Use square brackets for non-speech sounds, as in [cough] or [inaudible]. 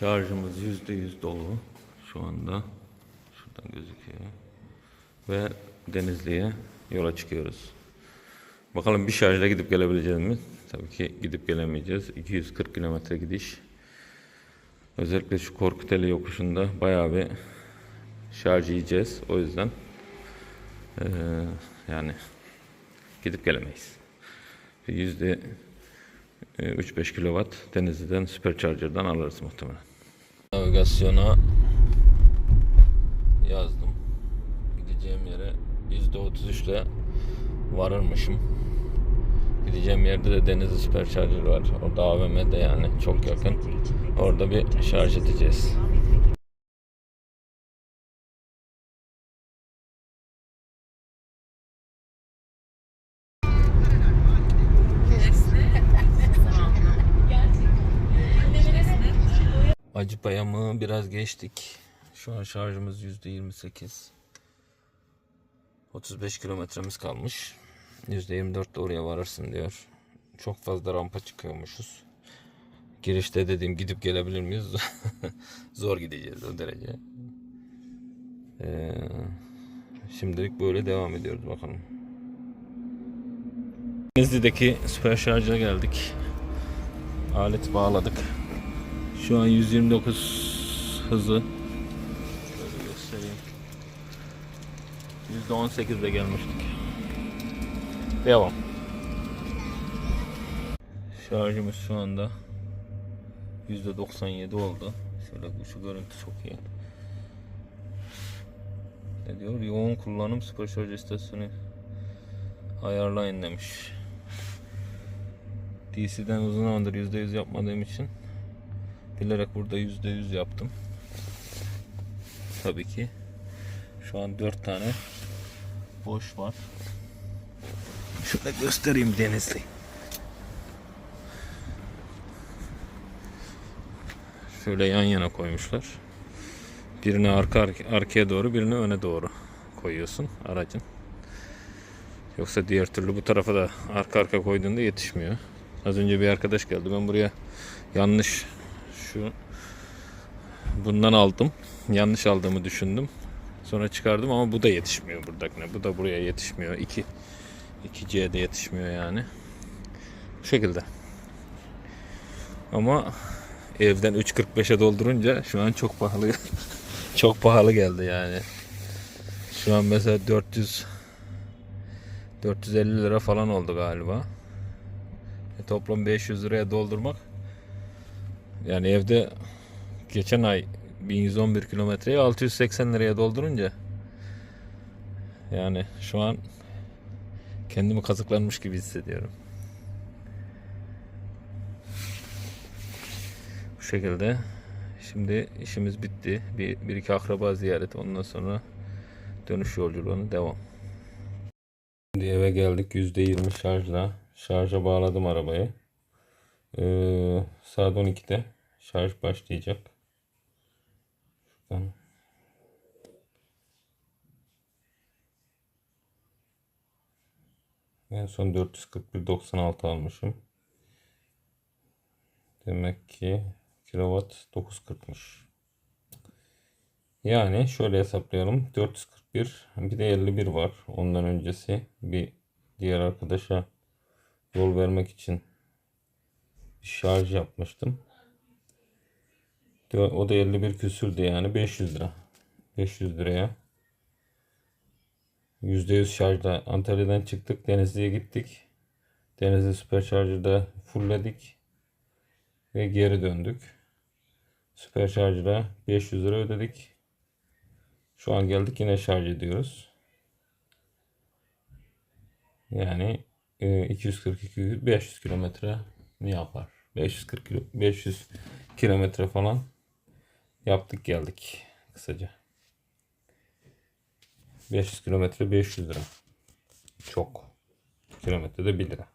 Şarjımız %100 dolu şu anda. Şuradan gözüküyor. Ve Denizli'ye yola çıkıyoruz. Bakalım bir şarjla gidip gelebileceğiz mi? Tabii ki gidip gelemeyeceğiz. 240 kilometre gidiş. Özellikle şu Korkuteli yokuşunda bayağı bir şarj yiyeceğiz. O yüzden eee, yani gidip gelemeyiz. Yüzde 3-5 kW Denizli'den Supercharger'dan alırız muhtemelen. Navigasyona yazdım. Gideceğim yere %33 ile varırmışım. Gideceğim yerde de Denizli Supercharger var. Orada AVM'de yani çok yakın. Orada bir şarj edeceğiz. Acıpaya mı biraz geçtik. Şu an şarjımız %28. 35 kilometremiz kalmış. %24 de oraya varırsın diyor. Çok fazla rampa çıkıyormuşuz. Girişte dediğim gidip gelebilir miyiz? [laughs] Zor gideceğiz o derece. Ee, şimdilik böyle devam ediyoruz bakalım. Denizli'deki süper şarja geldik. Alet bağladık. Şu an 129 hızı. Şöyle göstereyim. %18'de gelmiştik. Devam. Şarjımız şu anda %97 oldu. Şöyle şu görüntü çok iyi. Ne diyor? Yoğun kullanım süper şarj istasyonu ayarlayın demiş. DC'den uzun zamandır %100 yapmadığım için bilerek burada %100 yaptım. Tabii ki şu an 4 tane boş var. Şöyle göstereyim Denizli. Şöyle yan yana koymuşlar. Birini arka arkaya doğru, birini öne doğru koyuyorsun aracın. Yoksa diğer türlü bu tarafa da arka arka koyduğunda yetişmiyor. Az önce bir arkadaş geldi. Ben buraya yanlış şu bundan aldım. Yanlış aldığımı düşündüm. Sonra çıkardım ama bu da yetişmiyor buradakine. Bu da buraya yetişmiyor. 2 2C'ye de yetişmiyor yani. Bu şekilde. Ama evden 3.45'e doldurunca şu an çok pahalı. [laughs] çok pahalı geldi yani. Şu an mesela 400 450 lira falan oldu galiba. E, toplam 500 liraya doldurmak yani evde geçen ay 1111 kilometreyi 680 liraya doldurunca yani şu an kendimi kazıklanmış gibi hissediyorum. Bu şekilde şimdi işimiz bitti. Bir, bir iki akraba ziyareti ondan sonra dönüş yolculuğuna devam. Şimdi eve geldik %20 şarjla. Şarja bağladım arabayı. Ee, saat 12'de şarj başlayacak. Şuradan. En son 441.96 almışım. Demek ki kilowatt 940'mış. Yani şöyle hesaplayalım. 441 bir de 51 var. Ondan öncesi bir diğer arkadaşa yol vermek için şarj yapmıştım. O da 51 küsürdü yani 500 lira. 500 liraya %100 şarjda Antalya'dan çıktık Denizli'ye gittik. Denizli Supercharger'da fullledik ve geri döndük. Supercharger'a 500 lira ödedik. Şu an geldik yine şarj ediyoruz. Yani e, 242 500 kilometre mi yapar? 540 kilo, 500 kilometre falan yaptık geldik kısaca. 500 kilometre 500 lira. Çok. Kilometrede 1 lira.